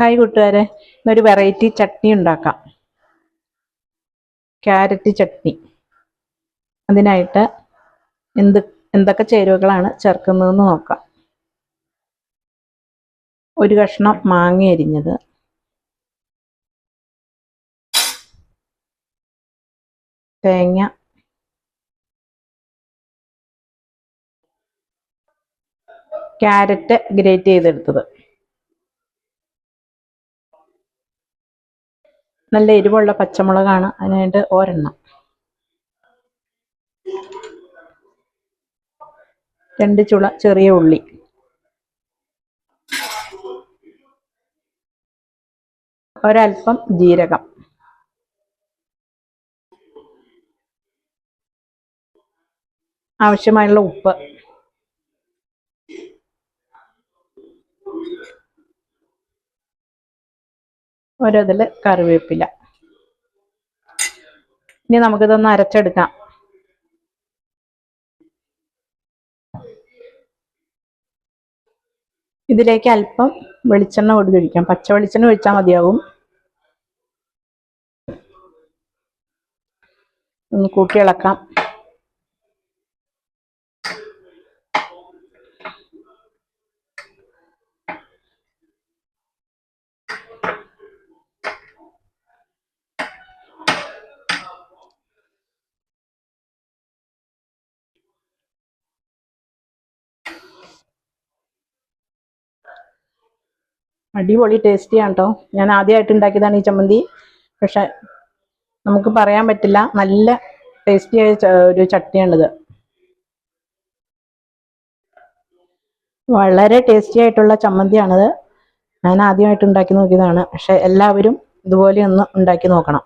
Hi കൂട്ടുകാരെ ഇന്നൊരു variety chutney ഉണ്ടാക്കാം. ക്യാരറ്റ് ചട്നി. അതിനായിട്ട് എന്ത് എന്തൊക്കെ ചേരുവകളാണ് ചേർക്കുന്നതെന്ന് നോക്കാം. ഒരു കഷ്ണം മാങ്ങ അരിഞ്ഞത്. തേങ്ങ. ക്യാരറ്റ് ഗ്രേറ്റ് ചെയ്തെടുത്തത്. നല്ല എരിവുള്ള പച്ചമുളകാണ്. അതിനായിട്ട് ഒരെണ്ണം. രണ്ട് ചുള ചെറിയ ഉള്ളി. ഒരൽപ്പം ജീരകം. ആവശ്യമായുള്ള ഉപ്പ്. ഒരതിൽ കറിവേപ്പില. ഇനി നമുക്കിതൊന്ന് അരച്ചെടുക്കാം. ഇതിലേക്ക് അല്പം വെളിച്ചെണ്ണ ഒഴിക്കാം. പച്ച വെളിച്ചെണ്ണ ഒഴിച്ചാൽ മതിയാവും. ഒന്ന് കൂട്ടി ഇളക്കാം. അടിപൊളി ടേസ്റ്റിയാണ് കേട്ടോ ഞാൻ ആദ്യമായിട്ട് ഉണ്ടാക്കിയതാണ് ഈ ചമ്മന്തി. പക്ഷെ നമുക്ക് പറയാൻ പറ്റില്ല. നല്ല ടേസ്റ്റിയായ ഒരു ചട്നിയാണിത് വളരെ ടേസ്റ്റി ആയിട്ടുള്ള ചമ്മന്തിയാണിത്. ഞാൻ ആദ്യമായിട്ട് ഉണ്ടാക്കി നോക്കിയതാണ്. പക്ഷെ എല്ലാവരും ഇതുപോലെ ഒന്ന് ഉണ്ടാക്കി നോക്കണം.